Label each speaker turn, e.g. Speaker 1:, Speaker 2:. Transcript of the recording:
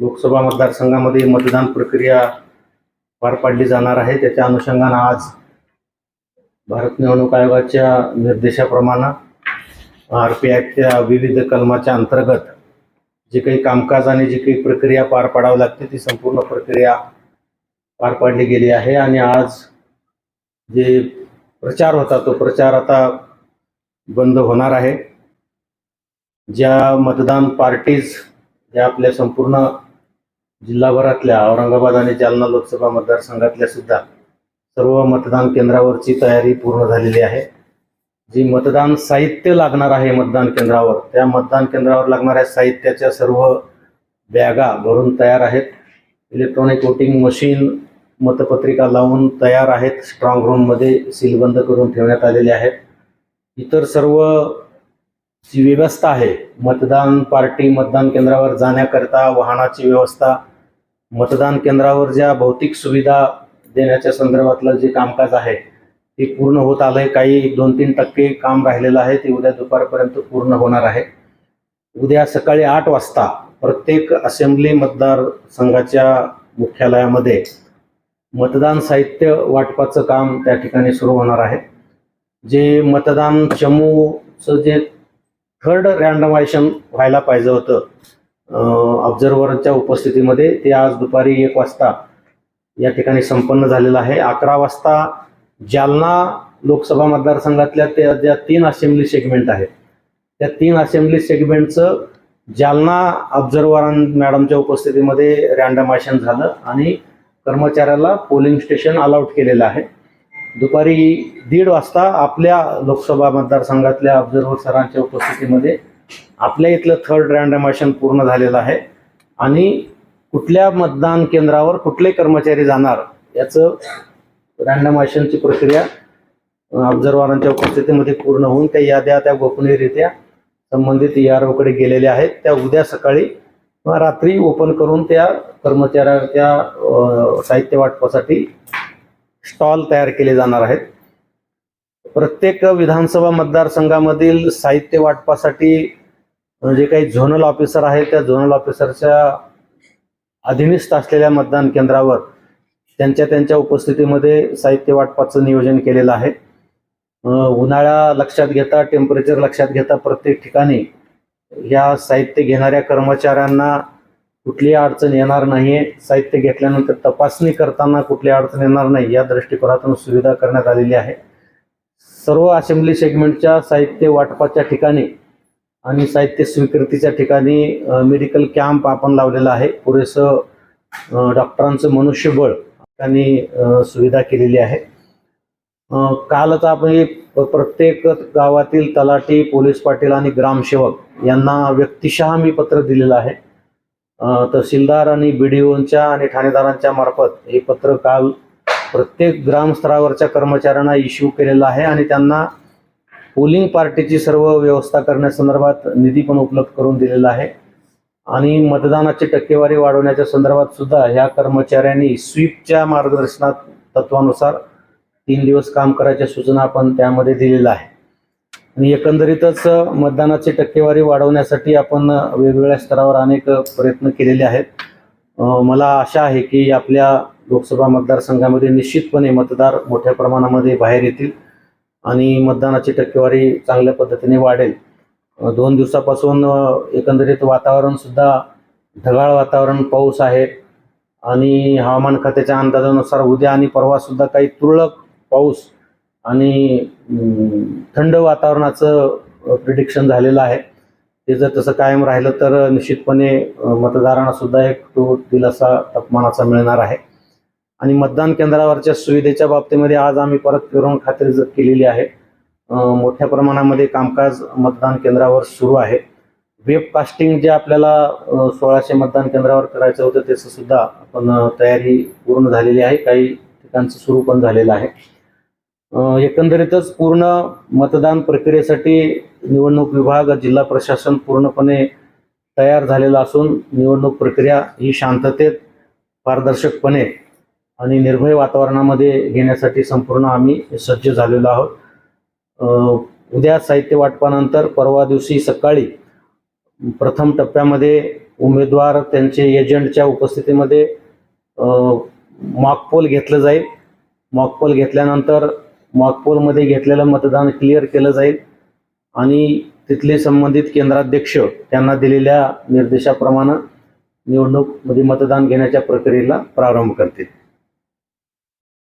Speaker 1: लोकसभा मतदारसंघामध्ये मतदान प्रक्रिया पार पाडली जाणार आहे. त्याच्या अनुषंगानं आज भारत निवडणूक आयोगाच्या निर्देशाप्रमाणे आर पी आयच्या विविध कलमाच्या अंतर्गत जे काही कामकाज आणि जी काही प्रक्रिया पार पाडावी लागते ती संपूर्ण प्रक्रिया पार पाडली गेली आहे. आणि आज जे प्रचार होता तो प्रचार आता बंद होणार आहे. ज्या मतदान पार्टीज ज्या आपल्या संपूर्ण जिल्हाभरातल्या औरंगाबाद आणि जालना लोकसभा मतदारसंघातल्या सुद्धा सर्व मतदान केंद्रावरची तयारी पूर्ण झालेली आहे. जी मतदान साहित्य लागणार आहे मतदान केंद्रावर त्या मतदान केंद्रावर लागणाऱ्या साहित्याच्या सर्व बॅगा भरून तयार आहेत. इलेक्ट्रॉनिक वोटिंग मशीन मतपत्रिका लावून तयार आहेत. स्ट्रॉंग रूममध्ये सीलबंद करून ठेवण्यात आलेले आहेत. इतर सर्व जी व्यवस्था आहे मतदान पार्टी मतदान केंद्रावर जाण्याकरता वाहनाची व्यवस्था मतदान केंद्रावर ज्या भौतिक सुविधा देण्याच्या संदर्भातलं जे कामकाज आहे ते पूर्ण होत आलंय. काही एक दोन तीन टक्के काम राहिलेलं आहे ते उद्या दुपारपर्यंत पूर्ण होणार आहे. उद्या सकाळी आठ वाजता प्रत्येक असेंब्ली मतदार संघाच्या मुख्यालयामध्ये मतदान साहित्य वाटपाचं काम त्या ठिकाणी सुरू होणार आहे. जे मतदान चमूचं जे थर्ड रँडमायझेशन व्हायला पाहिजे होतं ऑब्झर्व्हरच्या उपस्थितीमध्ये ते आज दुपारी एक वाजता या ठिकाणी संपन्न झालेलं आहे. अकरा वाजता जालना लोकसभा मतदारसंघातल्या त्या ज्या तीन असेंब्ली सेगमेंट आहेत. त्या तीन असेंब्ली सेगमेंटचं जालना ऑब्झर्व्हर मॅडमच्या उपस्थितीमध्ये रँडमायझेशन झालं आणि कर्मचाऱ्याला पोलिंग स्टेशन अलाउट केलेलं आहे. दुपारी दीड वाजता आपल्या लोकसभा मतदारसंघातल्या ऑब्झर्व्हर सरांच्या उपस्थितीमध्ये आपल्या इथलं थर्ड रँडमायझेशन पूर्ण झालेलं आहे. आणि कुठल्या मतदान केंद्रावर कुठले कर्मचारी जाणार याचं रँडमायझेशनची प्रक्रिया ऑब्झर्वरांच्या उपस्थितीमध्ये पूर्ण होऊन त्या याद्या त्या गोपनीयरित्या संबंधित यार ओकडे गेलेल्या आहेत. त्या उद्या सकाळी किंवा रात्री ओपन करून त्या कर्मचाऱ्याच्या साहित्य वाटपासाठी स्टॉल तयार केले जाणार आहेत. प्रत्येक विधानसभा मतदारसंघामधील साहित्य वाटपासाठी जे काही झोनल ऑफिसर आहेत त्या झोनल ऑफिसरच्या अधीनस्थ असलेल्या मतदान केंद्रावर त्यांच्या त्यांच्या उपस्थितीमध्ये साहित्य वाटपाचं नियोजन केलेलं आहे. उन्हाळा लक्षात घेता टेम्परेचर लक्षात घेता प्रत्येक ठिकाणी या साहित्य घेणाऱ्या कर्मचाऱ्यांना कुठली अडचण येणार नाही साहित्य घेतल्यानंतर तपासणी करताना कुठली अडचण येणार नाही या दृष्टिकोनातून सुविधा करण्यात आलेली आहे. सर्व असेंब्ली सेगमेंटच्या साहित्य वाटपाच्या ठिकाणी आणि साहित्य स्वीकृतीच्या ठिकाणी मेडिकल कॅम्प आपण लावलेला आहे. पुरेसं डॉक्टरांचं मनुष्यबळ त्यांनी सुविधा केलेली आहे. कालच आपण प्रत्येक गावातील तलाठी पोलीस पाटील आणि ग्रामसेवक यांना व्यक्तिशः मी पत्र दिलेलं आहे. तहसीलदार आणि बी डी ओंच्या आणि ठाणेदारांच्या मार्फत हे पत्र काल प्रत्येक ग्रामस्तरावरच्या कर्मचाऱ्यांना इश्यू केलेलं आहे आणि त्यांना पोलिंग पार्टीची सर्व व्यवस्था करण्यासंदर्भात निधी पण उपलब्ध करून दिलेला आहे. आणि मतदानाची टक्केवारी वाढवण्याच्या संदर्भात सुद्धा ह्या कर्मचाऱ्यांनी स्वीपच्या मार्गदर्शनात तत्वानुसार तीन दिवस काम करायच्या सूचना आपण त्यामध्ये दिलेल्या आहे आणि एकंदरीतच मतदानाची टक्केवारी वाढवण्यासाठी आपण वेगवेगळ्या स्तरावर अनेक प्रयत्न केलेले आहेत. मला आशा आहे की आपल्या लोकसभा मतदारसंघामध्ये निश्चितपणे मतदार मोठ्या प्रमाणामध्ये बाहेर येतील. आणि मतदानाची टक्केवारी चांगल्या पद्धतीने वाढेल. दोन दिवसापासून एकंदरीत वातावरणसुद्धा ढगाळ वातावरण पाऊस आहे. आणि हवामान खात्याच्या अंदाजानुसार उद्या आणि परवासुद्धा काही तुरळक पाऊस आणि थंड वातावरणाचं प्रिडिक्शन झालेलं आहे. ते जर तसं कायम राहिलं तर निश्चितपणे मतदारांनासुद्धा एक तो दिलासा तापमानाचा मिळणार आहे. आणि मतदान केंद्रावरच्या सुविधेच्या बाबतीमध्ये आज आम्ही परत फिरून खात्री केलेली आहे. मोठ्या प्रमाणामध्ये कामकाज मतदान केंद्रावर सुरू आहे. वेब कास्टिंग जे आपल्याला सोळाशे मतदान केंद्रावर करायचं होतं त्याचं सुद्धा आपण तयारी पूर्ण झालेली आहे. काही ठिकाणचं सुरू पण झालेलं आहे. एकंदरीतच पूर्ण मतदान प्रक्रियेसाठी निवडणूक विभाग जिल्हा प्रशासन पूर्णपणे तयार झालेलं असून निवडणूक प्रक्रिया ही शांततेत पारदर्शकपणे आणि निर्भय वातावरणामध्ये घेण्यासाठी संपूर्ण आम्ही सज्ज झालेलो आहोत. उद्या साहित्य वाटपानंतर परवा दिवशी सकाळी प्रथम टप्प्यामध्ये उमेदवार त्यांचे एजंटच्या उपस्थितीमध्ये मॉकपोल घेतलं जाईल. मॉकपोल घेतल्यानंतर मॉकपोलमध्ये घेतलेलं मतदान क्लिअर केलं जाईल आणि तिथले संबंधित केंद्राध्यक्ष त्यांना दिलेल्या निर्देशाप्रमाणे निवडणूकमध्ये मतदान घेण्याच्या प्रक्रियेला प्रारंभ करतील.